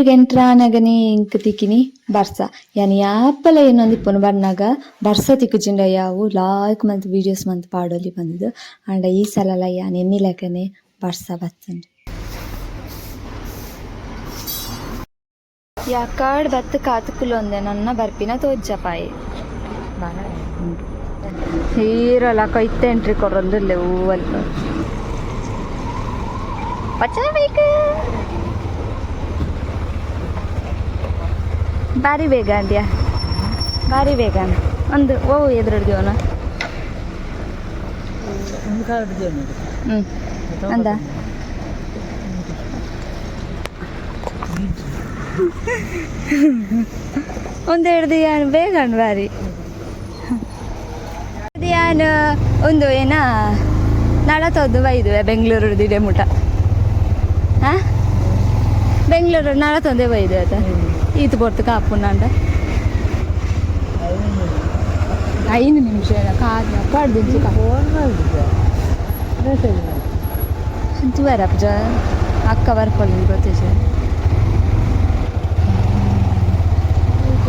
ಊರಿಗೆ ಎಂಟ್ರ ಆನಗನೆ ಇಂಕ್ ತಿಕ್ಕಿನಿ ಬರ್ಸ ಯಾನಿ ಆಪಲ ಏನೊಂದು ಇಪ್ಪುನು ಬನ್ನಾಗ ಬರ್ಸ ತಿಕ್ಕುಜಿಂಡ ಯಾವು ಲಾಯ್ಕ್ ಮಂತ್ ವಿಡಿಯೋಸ್ ಮಂತ್ ಪಾಡೋಲಿ ಬಂದಿದ್ದು ಆಂಡ ಈ ಸಲ ಯಾನ್ ಎನ್ನಿ ಲೆಕ್ಕನೆ ಬರ್ಸ ಬತ್ತಂಡು ಯಾಕಾಡ್ ಬತ್ತು ಕಾತುಕುಲು ಒಂದೆ ನನ್ನ ಬರ್ಪಿನ ತೋಜ್ಜಪಾಯಿ ಹೀರಲ್ಲ ಕೈತೆ ಎಂಟ್ರಿ ಕೊರೊಂದಿಲ್ಲ ಹೂವಲ್ಪ ಪಚ್ಚ ಬೇಕು ಭಾರಿ ಬೇಗ ಅಂದ್ಯಾ? ಭಾರಿ ಬೇಗ ಒಂದು ಓ ಎದುರುಡ್ದೇವನ ಹ್ಞೂ ಅಂದ? ಒಂದು ಹಿಡ್ದು ಯಾನು ಬೇಗ ಬಾರಿ ಯಾನು ಒಂದು ಏನ? ನಳತೊದ್ದು ಬೈದು ಬೆಂಗಳೂರು ದಿಡೆ ಮುಟ ಹಾಂ ಬೆಂಗಳೂರು ನಳತೊಂದೆ ಬೈದು ಆಯ್ತಾ ಈತು ಪೊರ್ತು ಕಾಪುಂಡ ಐದು ನಿಮಿಷ ಕಾದು ಪಡ್ದು ಎಂತು ಬರಪ್ಪ ಅಕ್ಕ ಬರ್ಕೊಳ್ಳಿ ಗೊತ್ತೇಶ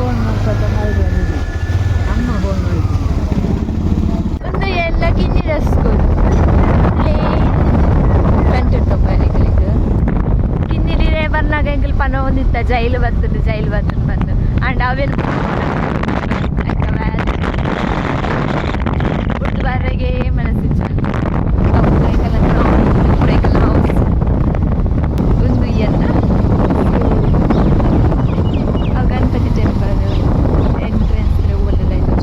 ಒಂದು ಜೈಲು ಬರ್ತದೆ ಜೈಲು ಬರ್ತದೆ ಬಂದು ಅಂಡ್ ಅವೇನು ಬುಧವಾರಗೆ ಮನಸ್ಸಿಚ್ಚ ಒಂದು ಎತ್ತ ಅವು ಗಣಪತಿ ಟೆಂಪಲ್ ಎಂಟ್ರೆನ್ಸ್ ಹೂವಲ್ಲೆಲ್ಲ ಇದು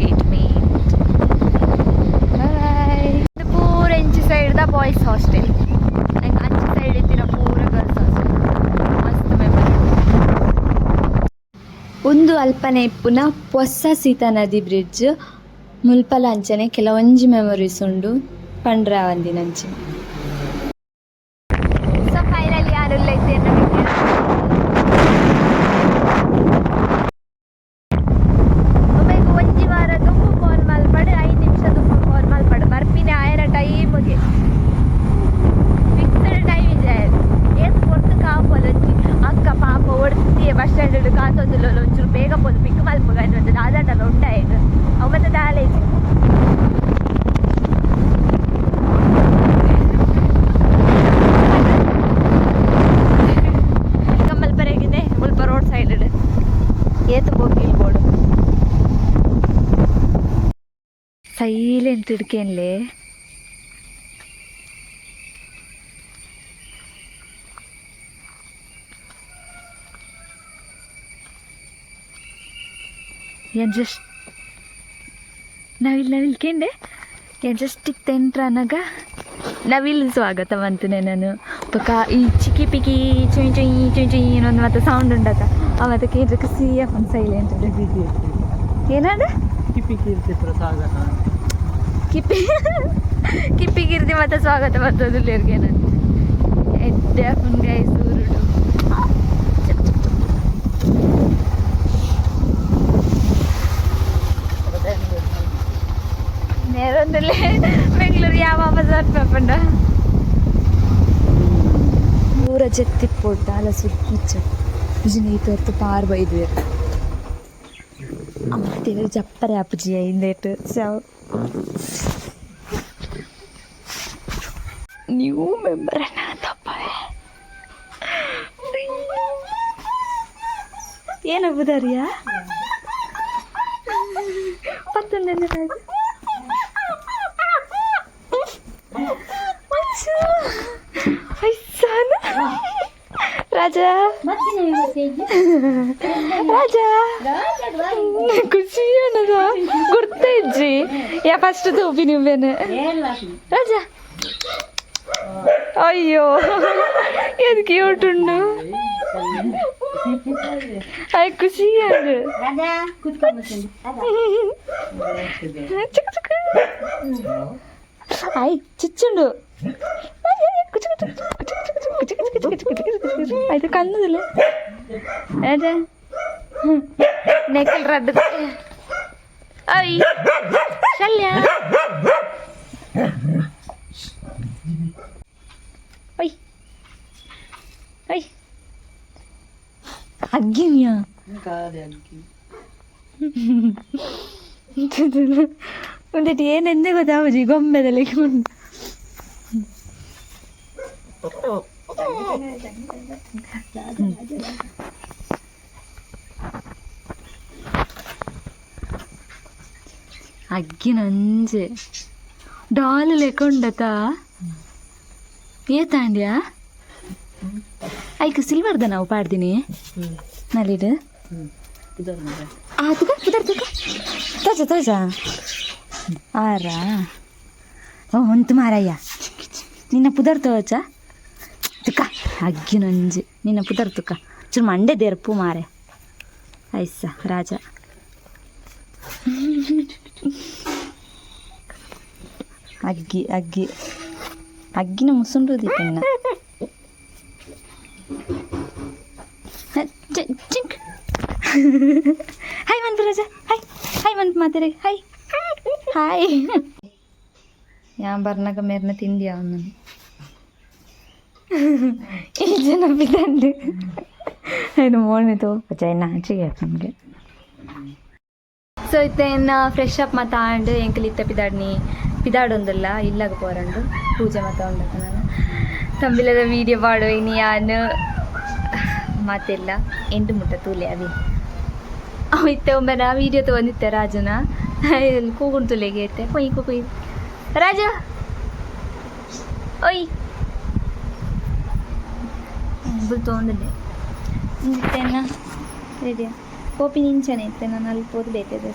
ಗೇಟ್ ಮೇನ್ ಬಾಯ್ ಇದು ಪೂರ ಇಂಚಿ ಸೈಡ್ ದ ಬಾಯ್ಸ್ ಹಾಸ್ಟೆಲ್ ನಂಗೆ ಅಂಚಿ ಸೈಡ್ ಇದ್ದಿನ ಪೂರ ಗರ್ಲ್ಸ್ ಹಾಸ್ಟೆಲ್ ಮಸ್ತ್ ಮೆಮೊರಿ ಒಂದು ಅಲ್ಪನೆ ಇಪ್ಪುನ ಹೊಸ ಸೀತಾ ನದಿ ಬ್ರಿಡ್ಜ್ ಮುಲ್ಪಲ ಅಂಚನೆ ಕೆಲವೊಂಜಿ ಮೆಮೊರೀಸ್ ಉಂಡು ಪಂಡ್ರ ಏನ್ ಜಸ್ಟ್ ನವಿಲ್ ನವಿಲ್ ಕೇಂಡೆ ಏನ್ ತೆಂಟ್ರ ಇತ್ತೆಂಟ್ರ ಅನ್ನಗ ನವಿಲ್ ಸ್ವಾಗತ ಬಂತನೆ ನಾನು. ಪಕ್ಕ ಈ ಚಿಕ್ಕಿ ಪಿಕಿ ಚುಯ್ ಚುಯ್ ಚುಯ್ ಚುಯ್ ಏನೊಂದು ಮತ್ತೆ ಸೌಂಡ್ ಉಂಡತ ಅವ ಮತ್ತೆ ಕೇಂದ್ರಕ್ಕೆ ಸಿ ಎಫ್ ಒಂದು ಸೈಲೆಂಟ್ ಏನಾದ? ಕಿಪ್ಪಿ ಕಿಪ್ಪಿ ಗಿರ್ದಿ ಮತ್ತೆ ಸ್ವಾಗತ ಬರ್ತದೆ ಇಲ್ಲಿರ್ಗೆ ನಾನು ಎಡ್ಡೆ ಫುನ್ಗಾಯಿ ಸೂರುಡು നേരൊന്നല്ലേ ಬೆಂಗಳೂರು ಯಾವ ಬಜಾರ್ ಪೇಪಂಡ ಊರ ಜತ್ತಿಪ್ಪೊಡ್ಡ ಅಲ ಸುತ್ತಿಚ್ಚ ಇಜಿನ ಈ ತೋರ್ತು ಪಾರ್ ಬೈದು ಅಮ್ಮತ್ತೇವೆ ಜಪ್ಪರೆ ಅಪ್ಪಜಿ ಐಂದೇಟ್ ಸವ್ ನ್ಯೂ ಮೆಂಬರ್ ತಪ್ಪ ಏನಬ್ಬುದಾರಿಯಾ ಪತ್ತೊಂದನೇ ರಾಜಾ ರಾಜಾ ಖುಷಿ ಅನ್ನದ ಗುರ್ತ ಇಜ್ಜಿ ಯಾ ಫಸ್ಟ್ ತೋಪಿ ನೀವೇನೆ ರಾಜಾ ಅಯ್ಯೋ ಎದು ಕ್ಯೂಟ್ ಉಂಡು ಅಯ್ಯ ಖುಷಿ ಅಂಡು ಚಿಕ್ಕ ಚಿಕ್ಕ ಆಯ್ ಚಿಚ್ಚುಂಡು അത് കണ്ണതില്ലേ ഏട്ടാ nickel red Ay! Shalya! Ay! Ay! Agin ya. ಒಂದಟಿ ಏನೆಂದೇ ಗೊತ್ತಾಗೋದು ಗೊಮ್ಮೆದಲ್ಲಿಗೆ ಉಂಟು అగ్గినంజే డాలు లెక్క ఉండత ఏ తాండ్యా ಐಕ ಸಿಲ್ವರ್ದ ನಾವು ಪಾಡ್ತೀನಿ ನಲ್ಲಿಡು ಇದರ ಆ ತುಕ ತುಕ ತುಕ ತೋಜ ತೋಜ ಆರಾ ಓ ಒಂತು ಮಾರಯ್ಯ ನಿನ್ನ ಪುದರ್ ತೋಚ ತುಕ ಅಗ್ಗಿನೊಂಜಿ ನಿನ್ನ ಪುದರ್ ತುಕ್ಕ ಚೂರು ಮಂಡೆ ದೇರ್ಪು ಮಾರೆ. ಐಸ, ರಾಜ. ಅಗ್ಗಿ ಅಗ್ಗಿ. ಅಗ್ಗಿನ ಮುಸುಂಡು ಚಿಂಕ್. ಹಾಯ್ ಮಂತ್ ರಾಜ. ಹಾಯ್ ಹಾಯ್ ಮಂತ್ ಮಾತಾರೆ. ಹಾಯ್ ಹಾಯ್ ಯಾ ಬರ್ನಾಗ ಮೇರ್ನ ತಿಂಡಿ ಅವನು ಈ ಜನ ಬಿದ್ದಂಡು ಏನು ಮೋಣಿತು ಚೈನ ಹಂಚಿಗೆ ನಮಗೆ. ಸೊ ಇತ್ತೇನ ಫ್ರೆಶ್ ಅಪ್ ಮಾತಾಂಡು ಎಂಕಲ್ ಇತ್ತ ಪಿದಾಡ್ನಿ. ಪಿದಾಡೊಂದಲ್ಲ, ಇಲ್ಲಾಗ ಪೋರಂಡು. ಪೂಜೆ ಮಾತ ಉಂಡತ ನಾನು. ತಂಬಿಲದ ವೀಡಿಯೋ ಪಾಡು ಇನ್ನು ಯಾನು ಮಾತೆಲ್ಲ. ಎಂಟು ಮುಟ್ಟ ತೂಲೆ ಅವಿ. ಇತ್ತೆ ಒಮ್ಮೆ ನಾ ವೀಡಿಯೋ ತೊಗೊಂಡಿತ್ತೆ ರಾಜನ. ಕೂಗುಣ್ ತುಲೆಗೆ ಇತ್ತೆ. ಕೊಯ್ ಕೊಯ್ ರಾಜ! ಒಯ್ ಬುಲ್ ತೊಗೊಂಡಿದ್ದೆ. ಇತ್ತೇನ ರೆಡಿಯಾ ಕೋಪಿ ನಿಂಚನೆ ಇತ್ತೆ ನಾನು ಅಲ್ಲಿ ಹೋದ್ ಬೇಕಿದೆ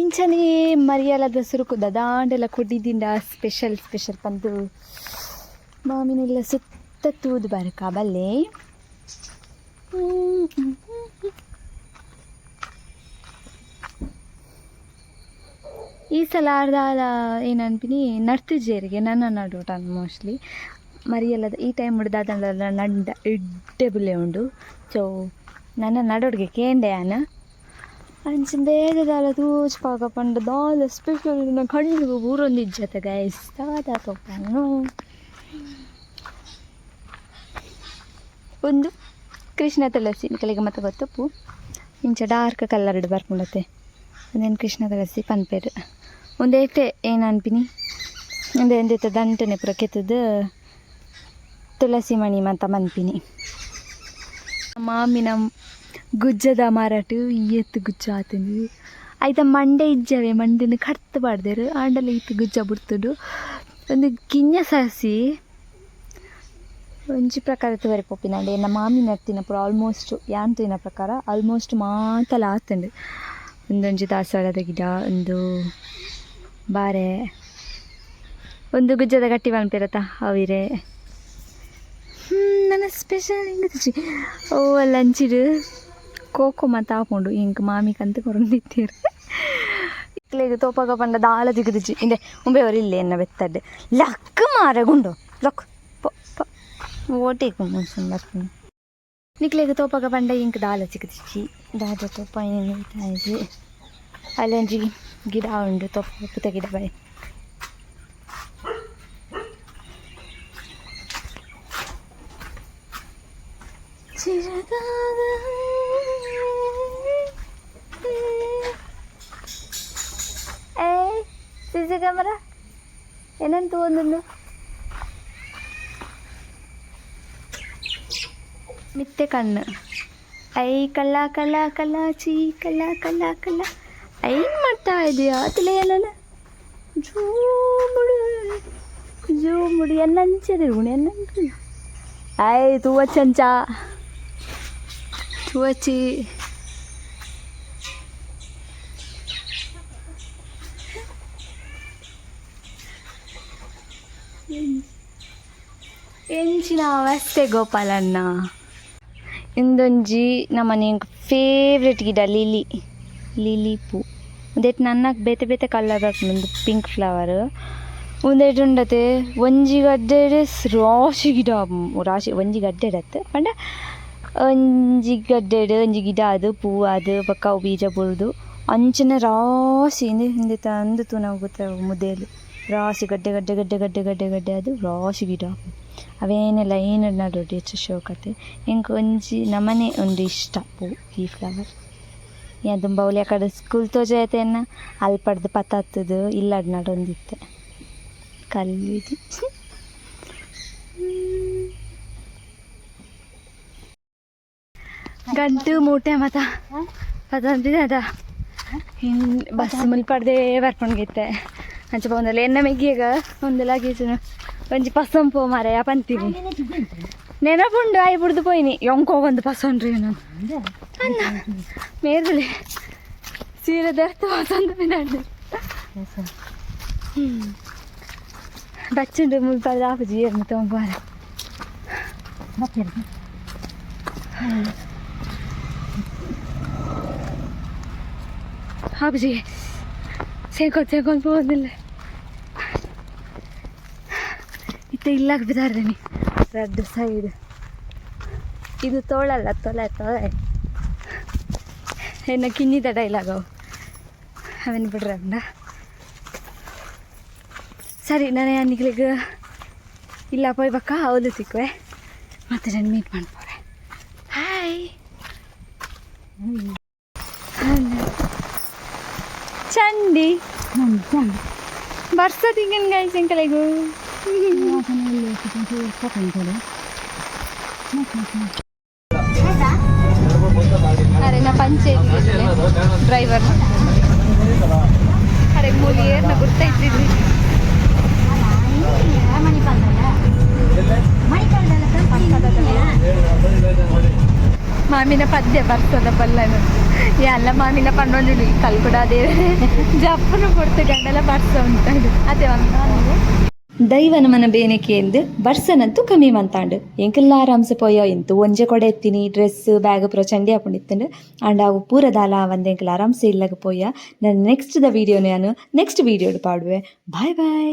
ಇಂಚನಿ ಮರಿಯಲದ ಸುರುಕು ದದಾಂಡೆಲ್ಲ ಕುಡಿದಿಂದ ಸ್ಪೆಷಲ್ ಸ್ಪೆಷಲ್ ಪಂದು ಮಾಮಿನೆಲ್ಲ ಸುತ್ತ ತೂದು ಬರಕ, ಬಲ್ಲೆ. ಈ ಸಲ ಅರ್ಧ ಏನಂತೀನಿ ಅನ್ಪಿನಿ ನನ್ನ ನನ್ನ ನಡುಟ ಮೋಸ್ಟ್ಲಿ ಮರಿಯಲ್ಲದ ಈ ಟೈಮ್ ಹಿಡ್ದಾದಂಡ ನಡ್ಡ ಇಡ್ಡೆ ಬುಲ್ಲೆ ಉಂಡು. ಸೊ ನನ್ನ ನಡೋಡ್ಗೆ ಕೇಂದೆ ಆನ ಅಂಚಿನ ಬೇಗ ದಾಲ ತೂಚ್ ಪಾಕ ಪಂಡ ದಾಲ ಸ್ಪೆಷಲ್ ಕಣ್ಣು ಕಣ್ಣಿಗೆ ಊರೊಂದು ಇಜ್ಜತೆ ಗೈಸ್ ದಾದ ತೊಪ್ಪನು ಒಂದು, ಕೃಷ್ಣ ತುಳಸಿ. ಕಲಿಗೆ ಮತ್ತೆ ಗೊತ್ತಪ್ಪು? ಇಂಚ ಡಾರ್ಕ್ ಕಲರ್ಡ್ ಬರ್ಕೊಂಡತ್ತೆ ಅದೇನು ಕೃಷ್ಣ ತುಳಸಿ, ಪನ್ಪೇರು. ಒಂದೇಟೆ ಏನು ಅನ್ಪಿನಿ? ಒಂದು ಎಂದಿತ್ತ ದಂಟನೆ ಪುರ ತುಳಸಿ ಮಣಿ ಮಾತ ಮನ್ಪಿನಿ. ಮಾಮಿನ ಗುಜ್ಜದ ಮಾರಾಟ ಎತ್ತು ಗುಜ್ಜ ಆತಂದು ಆಯ್ತ ಮಂಡೆ ಇಜ್ಜವೆ, ಮಂಡಿನ ಕಟ್ತು ಬಾಡ್ದೇರು. ಆಂಡಲ ಇತ್ತು ಗುಜ್ಜ ಬಿಡ್ತುಡು. ಒಂದು ಕಿನ್ಯ ಸಾಸಿ ಒಂಜಿ ಪ್ರಕಾರ ತವರೆ ಪೊಪ್ಪಿನ ಅಂಡೆ ನಮ್ಮ ಮಾಮಿ ನರ್ತಿನ ಪುರ ಆಲ್ಮೋಸ್ಟ್ ತಿನ್ನ ಪ್ರಕಾರ ಆಲ್ಮೋಸ್ಟ್ ಮಾತಲ್ಲ ಆತಂಡು ಒಂದೊಂಜಿ ದಾಸವಾಳದ ಗಿಡ, ಒಂದು ಬಾರೆ. ಒಂದು ಗುಜ್ಜದ ಗಟ್ಟಿ ಮನ್ಪಿರತ್ತ ಅವಿರೆ ನನ್ನ ಸ್ಪೆಷಲ್ ಹಿಂಗತಿ ಓ ಲಂಚಿಡು ಕೋಕೋ ಮತ್ತು ಹಾಕೊಂಡು ಹಿಂಗೆ ಮಾಮಿ ಕಂತು ಕೊರಂದಿತ್ತೀರು ಇಕ್ಲೆಗ್ ತೋಪಾಗ ಪಂಡ ದಾಳ ದಿಗದಿಜಿ ಇಂದೆ ಉಂಬೆಯವರು ಇಲ್ಲೇ ಎನ್ನ ಬೆತ್ತಡ್ಡೆ ಲಕ್ ಮಾರ ಗುಂಡು. ಲಕ್. ಮುನ್ಸುನ್ ಬರ್ತೀನಿ. ನಿಕ್ಲೆಗ್ ತೋಪಾಗ ಪಂಡ ಇಂಕ್ ದಾಳ ಚಿಕ್ಕದಿಚ್ಚಿ ದಾದ ತೋಪ ಏನು ಅಲೆಂಜಿ ಗಿಡ ಉಂಡು ತೊಪ್ಪಿತ ಗಿಡ ಬೈ ಚಿರಗಾದ ಏ ಸಿಸಿ ಏನಂತ ಒಂದನ್ನು ಮಿತ್ತೆ ಕಣ್ಣು. ಐ ಕಲ ಕಲ ಕಲ, ಚೀ ಕಲ ಕಲ ಕಲ. ಏನು ಮಾಡ್ತಾ ಇದೆಯಾ? ಅದಲ್ಲ ಏನಲ್ಲ ಜೋಮುಡು ಜೋಮುಡು ಎನ್ನಂಚದೆ ಉಣೆ ಎನ್ನಂಚ ಐ ತೂವ ಚಂಚ. ತುವಚಿ ಎಂಚಿನ ಅವಸ್ಥೆ ಗೋಪಾಲಣ್ಣ. ಇಂದೊಂಜಿ ನಮ್ಮನೆ ಫೇವ್ರೆಟ್ ಗಿಡ, ಲಿಲಿ. ಲಿಲಿ ಪೂ. ಒಂದೇಟ್ ನನ್ನಕ್ಕೆ ಬೇತೆ ಬೇತೆ ಕಲರ್ ಒಂದು ಪಿಂಕ್ ಫ್ಲವರ್ ಉಂದೆಟ್ ಉಂಡತೆ, ಒಂಜಿ ಗಡ್ಡೆ ರಾಶಿ ಗಿಡ ರಾಶಿ, ಒಂಜಿ ಗಡ್ಡೆ ಇಡತ್ತೆ ಪಂಡ ಒಂಜಿ ಗಡ್ಡೆ ಒಂಜಿ ಗಿಡ ಅದು, ಪೂ ಅದು, ಪಕ್ಕ ಬೀಜ ಬುಳ್ದು, ಅಂಚನೆ ರಾಶಿ ಹಿಂದೆ ಹಿಂದೆ ತಂದು ತೂನ ಗೊತ್ತ ಮುದ್ದೆಯಲ್ಲಿ ರಾಶಿ ಗಡ್ಡೆ ಗಡ್ಡೆ ಗಡ್ಡೆ ಗಡ್ಡೆ ಗಡ್ಡೆ ಗಡ್ಡೆ ಅದು ರಾಶಿ ಗಿಡ. ಅವೇನೆಲ್ಲ ಏನು ನಡೋಡಿ ಹೆಚ್ಚು ಶೋಕತೆ. ಹೆಂಗೆ ಒಂಜಿ ನಮನೆ ಒಂದು ಇಷ್ಟ ಪೂ ಈ ಫ್ಲವರ್ ಅವಳಿ ಆ ಕಡೆ ಸ್ಕೂಲ್ ತೋಜಾಯ್ತೆನ್ನ ಅಲ್ಲಿ ಪಡ್ದು ಪತ್ತಾತ್ತದು ಇಲ್ಲಡ್ ನಡೊಂದಿತ್ತೆ ಕಲ್ಲಿದು ಗಂಟು ಮೂಟೆ ಮತ. ಪದಂದಿದೆ ಅದ. ಬಸ್ ಬಸ್ ಮುಲ್ಪಡ್ದೆ ಬರ್ಕೊಂಡ್ಗಿತ್ತೆ. ಅಂಚ ಬಂದಲ್ಲ ಎನ್ನ ಮೆಗ್ಗಿಯಾಗ ಒಂದು ಲಗೇಜ್ ಒಂಜಿ ಪಸಂಪು ಮಾರ ಪಂತೀನಿ ನೆನಪುಂಡು ಐ ಬಿಡ್ದು ಪೋಯಿನಿ. ಯೊಂಕೋ ಒಂದು ಪಸಂಡ್ರಿ ನಾನು. ಮೇರ್ಗಲೆ ಸೀರೆ ದರ್ತು ಪಸಂದು ಮಿನಾಡು ಬಚ್ಚುಂಡು ಮುಲ್ಪಡ್ದು ಆಪುಜಿ ಏರ್ನ ತೊಂಬಾರ ಆಪುಜಿ ಸೇರ್ಕೊಂಡು ಸೇರ್ಕೊಂಡು ಹೋಗೋದಿಲ್ಲ ಇತ್ತ ಇಲ್ಲಾಗ ಬಿದ್ದಾರ್ದೇನಿ ರೆಡ್ ಸೈಡ್ ಇದು ತೋಳಲ್ಲ ತೊಲೆ ತೊಲೆ ಏನ ಕಿನ್ನಿದ ಡೈಲಾಗ್ ಅವು ಅವನ್ ಅವನ್ನ ಸರಿ, ನಾನು ಅನ್ನಿಗ್ಲಿಗೆ ಇಲ್ಲ ಪೋಯ್ಬಕ್ಕ ಅವಲು ಸಿಕ್ಕುವೆ. ಮತ್ತೆ ನಾನು ಮೀಟ್ ಮಾಡ್ಬೋರೆ ಹಾಯ್ ಚಂಡಿ. ಬರ್ಸದಿಂಗನ್ ಗಾಯ್ಸ್ ಎಂಕಲೆಗು ಅರೆ ನಾ ಪಂಚಾಯತ್ ಡ್ರೈವರ್ ಅರೆ ಮೂಲಿ ಏರ್ನ ಗುರ್ತೈತಿದ್ರಿ ಮಾಮಿನ ಪದ್ಯ ಬರ್ತದ ಬಲ್ಲನು ಎಲ್ಲ ಮಾಮಿನ ಪನ್ನೊಂದು ಕಲ್ಕುಡ ಅದೇ ಜಪ್ಪನು ಕೊಡ್ತು ಗಂಡಲ ಬರ್ಸ ಉಂಟಾಡು ಅದೇ ಒಂದು ದೈವನ ಬೇನೆಕೆ ಎಂದು ಬರ್ಸನಂತೂ ಕಮ್ಮಿ ಮಂತಾಂಡು. ಎಂಕೆಲ್ಲ ಆರಾಮ್ಸೆ ಪೋಯ, ಎಂತು ಒಂಜೆ ಕೊಡೆ ಎತ್ತಿನಿ ಡ್ರೆಸ್ ಬ್ಯಾಗ್ ಪೂರ ಚಂಡಿ ಹಾಕೊಂಡಿತ್ತಂಡು ಅಂಡ್ ಅವು ಪೂರ ದಾಲ ಒಂದು ಎಂಕೆಲ್ಲ ಆರಾಮ್ಸೆ ಇಲ್ಲಗ ಪೋಯ. ನನ್ನ ನೆಕ್ಸ್ಟ್ ದ ವಿಡಿಯೋ ನಾನು ನೆಕ್ಸ್ಟ್ ವೀಡಿಯೋಡು ಪಾಡುವೆ. Bye bye